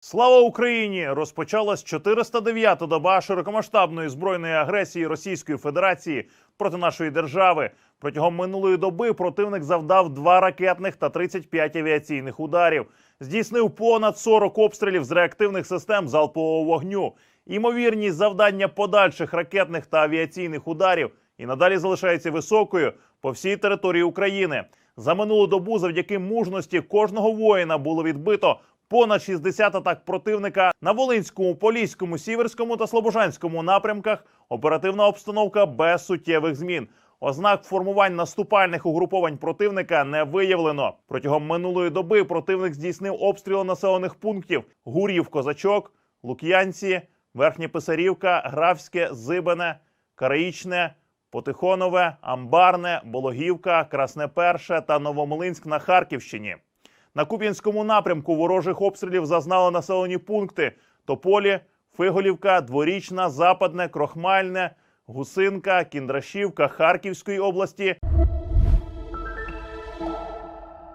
Слава Україні! Розпочалась 409-та доба широкомасштабної збройної агресії Російської Федерації проти нашої держави. Протягом минулої доби противник завдав два ракетних та 35 авіаційних ударів. Здійснив понад 40 обстрілів з реактивних систем залпового вогню. Імовірність завдання подальших ракетних та авіаційних ударів і надалі залишається високою по всій території України. За минулу добу, завдяки мужності кожного воїна було відбито понад 60 атак противника на Волинському, Поліському, Сіверському та Слобожанському напрямках. Оперативна обстановка без суттєвих змін. Ознак формувань наступальних угруповань противника не виявлено. Протягом минулої доби противник здійснив обстріли населених пунктів: Гур'їв, Козачок, Лук'янці, Верхнє Писарівка, Графське, Зибене, Караїчне, Потихонове, Амбарне, Бологівка, Красне Перше та Новомлинськ на Харківщині. На Куп'янському напрямку ворожих обстрілів зазнали населені пункти: Тополі, Фиголівка, Дворічна, Западне, Крохмальне, Гусинка, Кіндрашівка Харківської області